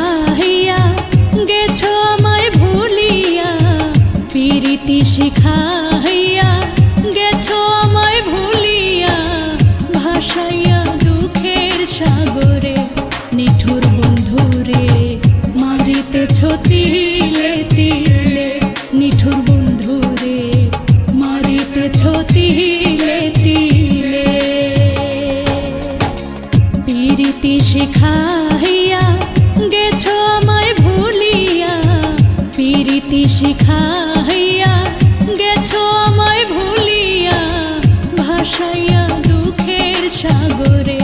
চাহিয়া গেছ আমায় ভুলিয়া, পিরিতি শিখাইয়া গেছ আমায় ভুলিয়া, ভাসাইয়া দুঃখের সাগরে, নিঠুর বন্ধুরে মারিতেছ তিলে তিলে, নিঠুর বন্ধুরে মারিতেছ তিলে তিলে। পিরিতি শিখাইয়া গেছো আমায় ভুলিয়া? পীরিতি শিখাইয়া গেছো আমায় ভুলিয়া? ভাসাইয়া দুঃখের সাগরে,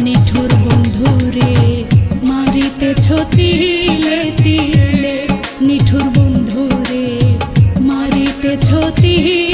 নিঠুর বন্ধুরে, মারিতেছ তিলে তিলে। নিঠুর বন্ধুরে, মারিতেছ তিলে তিলে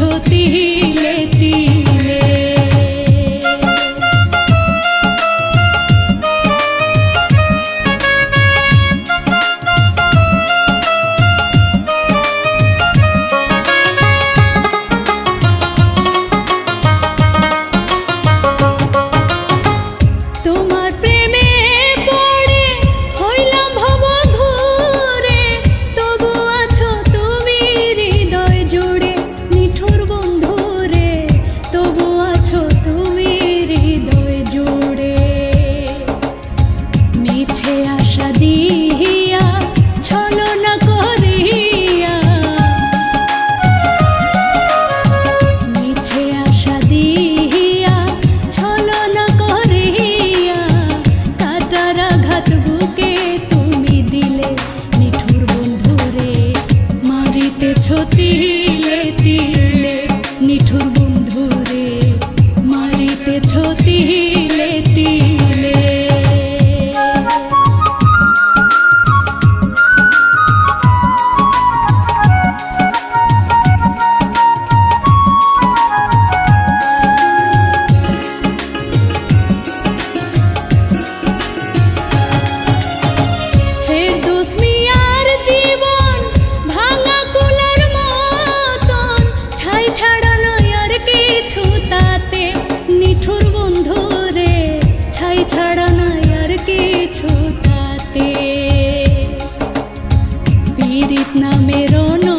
মারিতেছ रीत ना मेरो नो